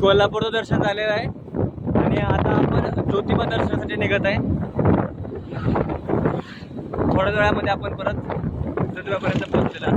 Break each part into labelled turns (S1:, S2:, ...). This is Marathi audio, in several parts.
S1: कोल्हापूरचं दर्शन झालेलं आहे. आणि आता आपण ज्योतिबा दर्शनासाठी निघत आहे. थोड्या वेळामध्ये आपण परत ज्योतिबापर्यंत पोहोचलेला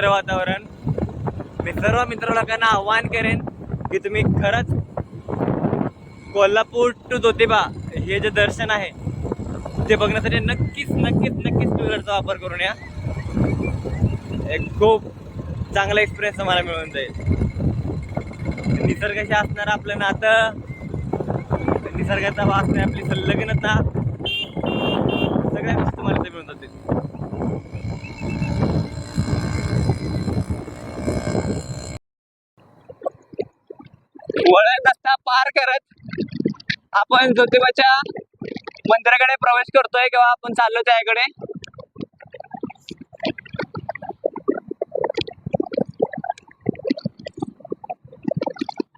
S1: सुंदर वातावरण. मी सर्व मित्र लोकांना आव्हान करेन की तुम्ही खरंच कोल्हापूर टू ज्योतिबा हे जे दर्शन आहे ते बघण्यासाठी नक्कीच नक्कीच नक्कीच टू व्हीलरचा वापर करून या. एक खूप चांगला एक्सपिरियन्स तुम्हाला मिळून जाईल. निसर्गाशी असणारं आपलं नातं निसर्गाचा वाचणे आपली संलग्नता सगळ्या गोष्टी तुम्हाला ते मिळून जातील. वळण रस्ता पार करत आपण ज्योतिबाच्या मंदिराकडे प्रवेश करतोय किंवा आपण चाललो त्याकडे.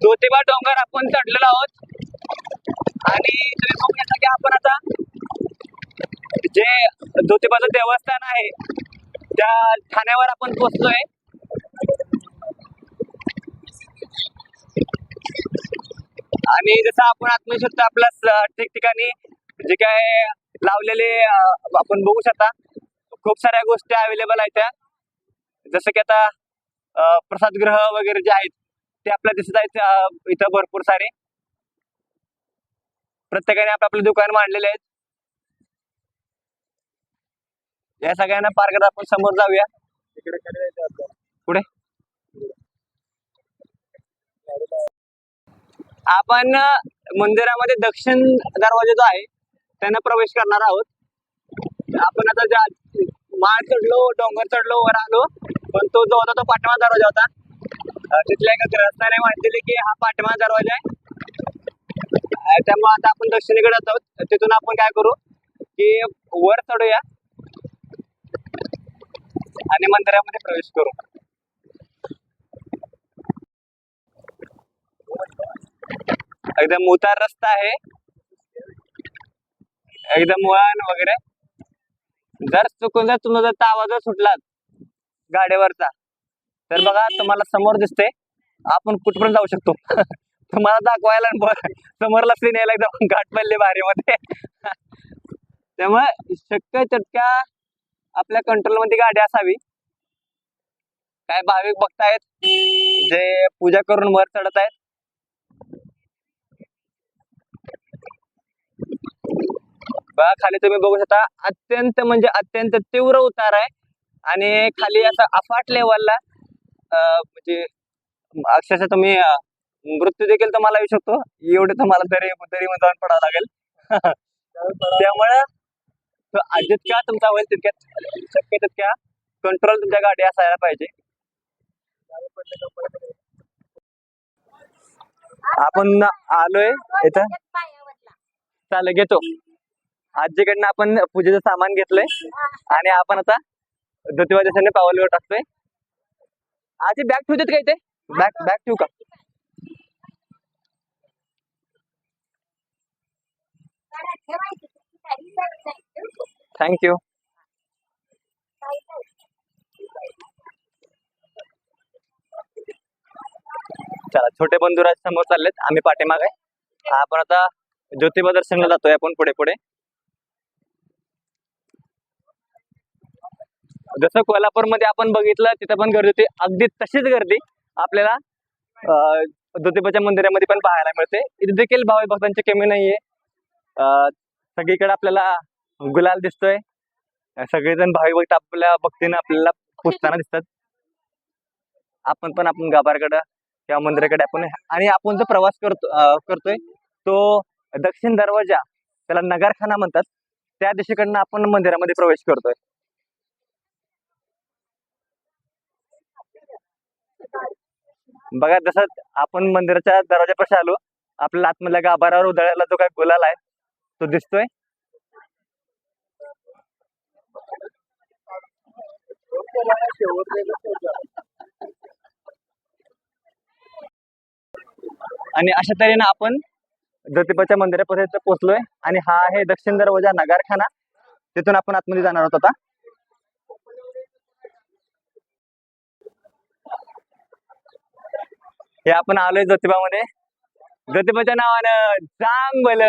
S1: ज्योतिबा डोंगर आपण चढलेलो आहोत. आणि तुम्ही बघू की आपण आता जे ज्योतिबाचं देवस्थान आहे त्या ठाण्यावर आपण पोहोचलोय. आणि जसं आपण शकतो आपल्या ठिकठिकाणी जे काय लावलेले आपण बघू शकता. खूप साऱ्या गोष्टी अवेलेबल आहेत त्या. जसं की आता अं, प्रसादगृह वगैरे जे आहेत ते आपल्याला दिसत आहेत इथं भरपूर सारे. प्रत्येकाने आपलं दुकान मांडलेले आहेत या सगळ्यांना पार करत आपण समोर जाऊया. पुढे. आपण मंदिरामध्ये दक्षिण दरवाजा जो आहे त्यांना प्रवेश करणार आहोत. आपण आता ज्या माळ चढलो डोंगर चढलो वर आलो पण तो जो होता तो पाठवा दरवाजा होता. तिथल्या एका ग्रहस्थाने माहिती दिली की हा पाठवा दरवाजा आहे. त्यामुळे आता आपण दक्षिणेकडे जात आहोत. तिथून आपण काय करू की वर चढूया आणि मंदिरामध्ये प्रवेश करू. एकदम उतार रस्ता आहे. एकदम वळण वगैरे. जर चुकून जर तुम्हाला जर आवाज जर सुटला गाडीवरचा तर बघा तुम्हाला समोर दिसते आपण कुठपर्यंत जाऊ शकतो? तुम्हाला दाखवायला समोरला सीन यायला एकदम घाट पडले बारीमध्ये त्यामुळे शक्य चटक्या आपल्या कंट्रोलमध्ये गाडी असावी. काय भाविक बघतायत जे पूजा करून वर चढत आहेत. बघा खाली तुम्ही बघू शकता अत्यंत म्हणजे अत्यंत तीव्र उतार आहे. आणि खाली असा अफाट लेवलला म्हणजे अक्षरशः तुम्ही मृत्यू देखील तुम्हाला येऊ शकतो. एवढे तुम्हाला तरी तरी जाऊन पडावं लागेल. त्यामुळं जितक्या तुमचा होईल तितक्या शक्य तितक्या कंट्रोल तुमच्या गाडी असायला पाहिजे. आपण आलोय इथं. चालेल घेतो. आजीकडनं आपण पूजेचं सामान घेतलंय. आणि आपण आता ज्योतिबा देशाने पावलवर टाकतोय. आजी बॅग ठेवतात का इथे? बॅग बॅग ठेवू का? थँक्यू चला छोटे बंधुराज समोर चाललेत. आम्ही पाठीमाग. आहे आपण आता ज्योतिबा दर्शनला जातोय आपण पुढे पुढे. जसं कोल्हापूरमध्ये आपण बघितलं तिथं पण गर्दी होती. अगदी तशीच गर्दी आपल्याला अं, ज्योतिबाच्या मंदिरामध्ये पण पाहायला मिळते. इथे देखील भावी भक्तांची कमी नाहीये. अं, सगळीकडे आपल्याला गुलाल दिसतोय. सगळेजण भावी भक्त आपल्या भक्तीने आपल्याला पुसताना दिसतात. आपण पण आपण गाभारकडं किंवा मंदिराकडे आपण आणि आपण जो प्रवास करतो करतोय तो दक्षिण दरवाजा त्याला नगारखाना म्हणतात. त्या दिशेकडनं आपण मंदिरामध्ये प्रवेश करतोय. बघा जसं आपण मंदिराच्या दरवाजापाशी आलो आपल्याला आतमधल्या गाभारावर उधळलेला जो काय गुलाल आहे तो दिसतोय? आणि अशा तऱ्हेनं आपण ज्योतिबाच्या मंदिरापर्यंत पोहोचलोय. आणि हा आहे दक्षिण दरवाजा नगारखाना. तिथून आपण आतमध्ये जाणार आहोत आता. हे आपण आलोय ज्योतिबामध्ये. जतिबाच्या नावानं चांगल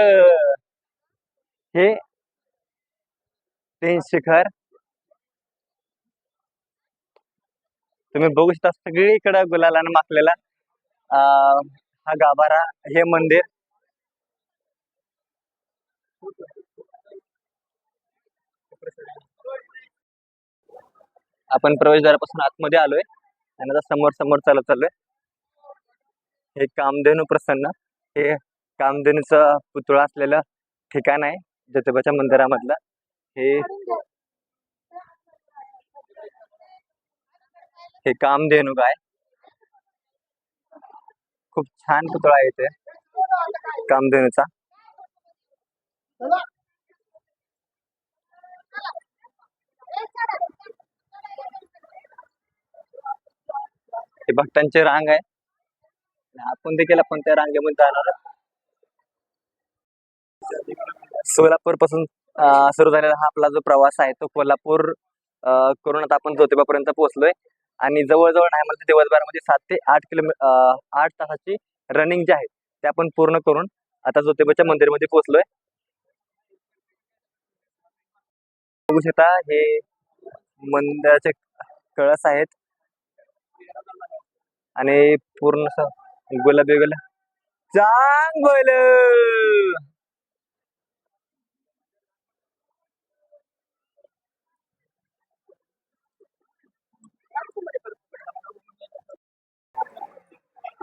S1: हे तीन शिखर. तुम्ही बघू शकता सगळीकडे गुलालानं माखलेला अं, हा गाभारा हे मंदिर. आपण प्रवेशद्वारापासून आतमध्ये आलोय. आणि आता समोर समोर चालत चाललोय. हे कामधेनू प्रसन्न. हे कामधेनूचं पुतळा असलेलं ठिकाण आहे ज्योतिबाच्या मंदिरामधलं. हे हे कामधेनू गाय. खूप छान पुतळा आहे इथे. कामधेनूचा. हे भक्तांची रांग आहे. आपण देखील आपण त्या रांगेमध्ये जाणार आहोत. सोलापूरपासून सुरू झालेला हा आपला जो प्रवास आहे तो कोल्हापूर करून आता आपण ज्योतिबापर्यंत पोहोचलोय. आणि जवळजवळ नाही मला दिवसभरामध्ये सात ते आठ किलोमीटर आठ तासाची रनिंग जी आहे ते आपण पूर्ण करून आता ज्योतिबाच्या मंदिरमध्ये पोहोचलोय. बघू शकता हे मंदिराचे कळस आहेत. आणि पूर्ण असं गुलाबी चांग बोल.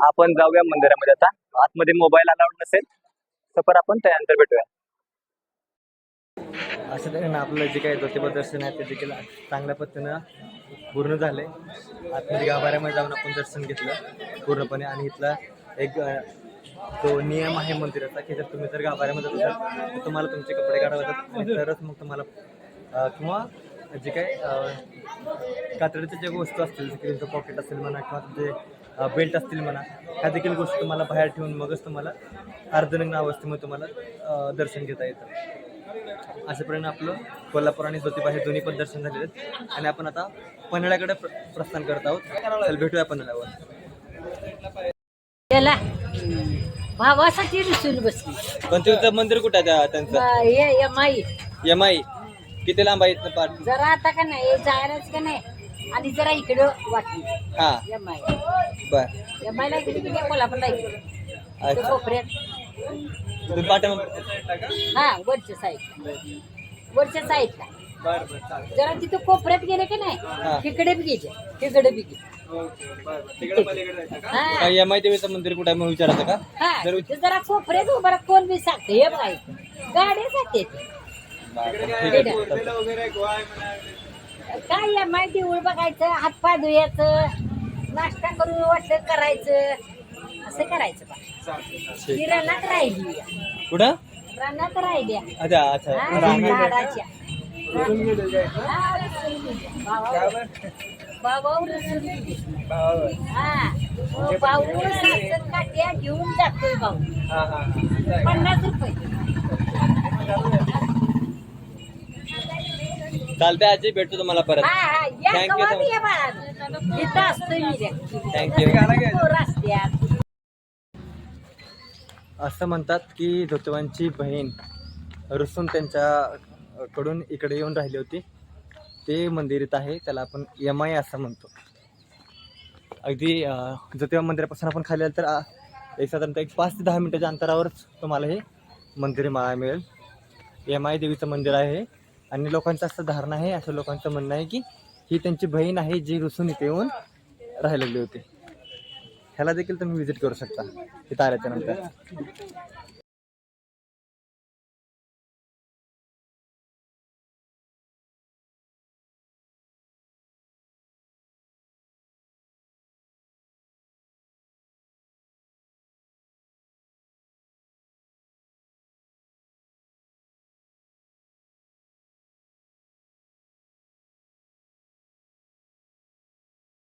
S1: आपण जाऊया मंदिरामध्ये आता. आतमध्ये मोबाईल अलाउड नसेल तर पण आपण त्यानंतर भेटूया. अशा ना आपलं जे काही ज्योतिबा दर्शन आहे ते देखील चांगल्या पद्धतीनं पूर्ण झाले आतमध्ये गाभाऱ्यामध्ये जाऊन आपण दर्शन घेतलं पूर्णपणे. आणि इथला एक जो तो नियम आहे मंदिराचा की जर तुम्ही जर गाभाऱ्यामध्ये जात असाल तर तुम्हाला तुमचे कपडे काढावे लागतात. तरच मग तुम्हाला किंवा जे काय अ, कातडीच्या ज्या वस्तू असतील जसं की तुमचं पॉकेट असेल म्हणा किंवा तुमचे बेल्ट असतील म्हणा ह्या देखील गोष्टी तुम्हाला बाहेर ठेवून मगच तुम्हाला अर्धनग्न अवस्थेमध्ये तुम्हाला दर्शन घेता येतं. अशा प्रमाणे आपलं कोल्हापूर आणि ज्योतिबा हे दोन्ही पण दर्शन झालेले आहेत. आणि आपण आता पन्हाळ्याकडे प्र प्रस्थान करत आहोत. चल भेटूया पन्हाळ्यावर.
S2: त्याला भावासाठी रुसून बसली.
S1: पण तुमचं मंदिर कुठं आहे त्या- त्यांचं?
S2: बा- ये ये माई
S1: एम आय किती लांब आहे इथनं पाठ?
S2: जरा आता का नाही जायलाच का नाही? आणि जरा इकडं वाटली.
S1: हा.
S2: या माई
S1: बर.
S2: या माईला इकडे गेली कोल्हापूरला इकडे इथं
S1: अच्छा.
S2: कोपऱ्यात.
S1: तुम्ही
S2: हा वरच्या साईड वरच्या साईडला
S1: बर बर चालेल.
S2: जरा तिथं कोपऱ्यात गेले का
S1: हा.
S2: नाही तिकडे बी गेले तिकडे बी गेले. हा.
S1: आय देवीचं मंदिर कुठं आहे म्हणून विचारायचं का?
S2: हा
S1: जर-
S2: ते जरा कोपऱ्यात उभं कोण बी सांगते हे बघा गाडी सांगते
S1: ठीक आहे.
S2: काय या माहिती देऊळ बघायचं हातपाय धुयाचं नाश्ता करून वाटलं करायचं असं करायचं बा. रनात राहिली.
S1: कुठं?
S2: रनात राहिल्या
S1: अच्छा अच्छा.
S2: झाडाच्या. हा, रसून गेल्या. भावावर भावावर. रसून गेली. हा मग भाऊ सासर काट्या घेऊन जातोय भाऊ.
S1: हा, हा, हा.
S2: पन्नास रुपये.
S1: चालतंय आजी भेटतो तुम्हाला परत.
S2: हा हा.
S1: असं म्हणतात की ज्योतिबांची बहीण रुसून त्यांच्याकडून इकडे येऊन राहिली होती. ते मंदिरीत आहे त्याला आपण यमाई असं म्हणतो. अगदी अं, ज्योतिबा मंदिरापासून आपण खाली आलं तर एक साधारणतः एक पाच ते दहा मिनिटाच्या अंतरावरच तुम्हाला हे मंदिर माळा मिळेल. यमाई देवीचं मंदिर आहे आणि लोकांचं असं धारणा आहे असं लोकांचं म्हणणं आहे की ही त्यांची बहीण आहे जी रुसून इथे येऊन राहिलेली होती. ह्याला देखील तुम्ही विजिट करू शकता इथं आल्याच्यानंतर.